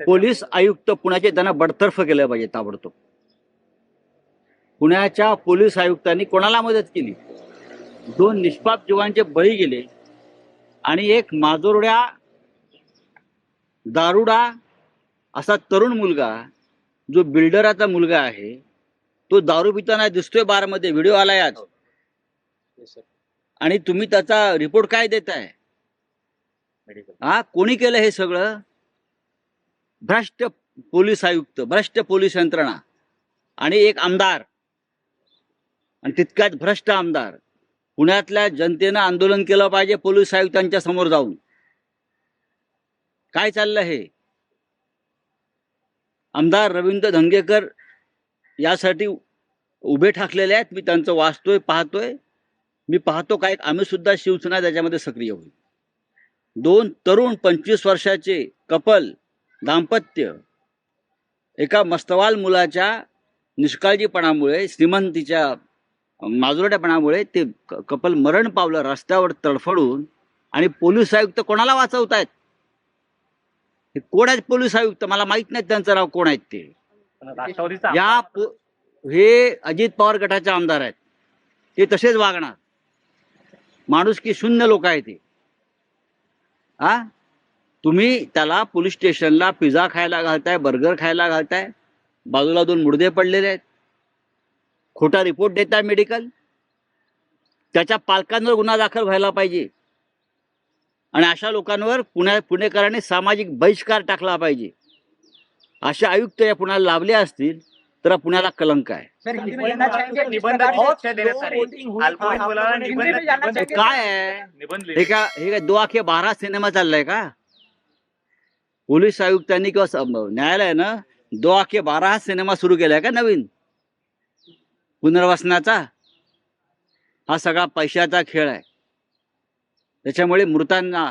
Police आयुक्त पुण्याचे त्यांना बडतर्फ केलं पाहिजे ताबडतोब. पुण्याच्या पोलीस आयुक्तांनी कोणाला मदत केली? दोन निष्पाप जीवांचे बळी गेले आणि एक माजोरड्या दारुडा असा तरुण मुलगा जो बिल्डराचा मुलगा आहे तो दारू पिताना दिसतोय बारमध्ये व्हिडिओ आलाय आज. आणि तुम्ही त्याचा रिपोर्ट काय देताय? हा कोणी केलं हे सगळं? भ्रष्ट पोलीस आयुक्त भ्रष्ट पोलीस यंत्रणा आणि एक आमदार. आणि तितक्यात भ्रष्ट आमदार. पुण्यातल्या जनतेनं आंदोलन केलं पाहिजे पोलीस आयुक्तांच्या समोर जाऊन. काय चाललं हे? आमदार रवींद्र धंगेकर यासाठी उभे ठाकलेले आहेत. मी त्यांचं वाचतोय पाहतोय. मी पाहतो काय आम्ही सुद्धा शिवसेना त्याच्यामध्ये सक्रिय होईल. दोन तरुण पंचवीस वर्षाचे कपल दाम्पत्य. एका मस्तवाल मुलाच्या निष्काळजीपणामुळे श्रीमंतीच्या माजुरट्यापणामुळे ते कपल मरण पावलं रस्त्यावर तडफडून आणि पोलीस आयुक्त कोणाला वाचवतायत? हे कोण आहेत पोलीस आयुक्त? मला माहीत नाही त्यांचं नाव कोण आहेत ते. या हे अजित पवार गटाचे आमदार आहेत. ते तसेच वागणार. माणूस की शून्य लोक आहे ते. हा तुम्ही त्याला पोलीस स्टेशनला पिझ्झा खायला घालताय बर्गर खायला घालताय बाजूला दोन मुडदे पडलेले आहेत. खोटा रिपोर्ट देताय मेडिकल त्याच्या पालकांवर गुन्हा दाखल व्हायला पाहिजे. आणि अशा लोकांवर पुण्या पुणेकरांनी सामाजिक बहिष्कार टाकला पाहिजे. असे आयुक्त या पुण्याला लाभले असतील तर पुण्याला कलंक आहे. काय आहे? हे हे काय दो आखे बारा सिनेमा चाललाय का? पोलीस आयुक्तांनी किंवा न्यायालयानं दो आखे बारा हा सिनेमा सुरू केलाय का नवीन? पुनर्वसनाचा? हा सगळा पैशाचा खेळ आहे. त्याच्यामुळे मृतांना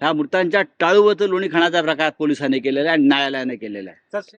ह्या मृतांच्या टाळूवत लोणी खाण्याचा प्रकार पोलिसांनी केलेला आहे आणि न्यायालयाने केलेला आहे.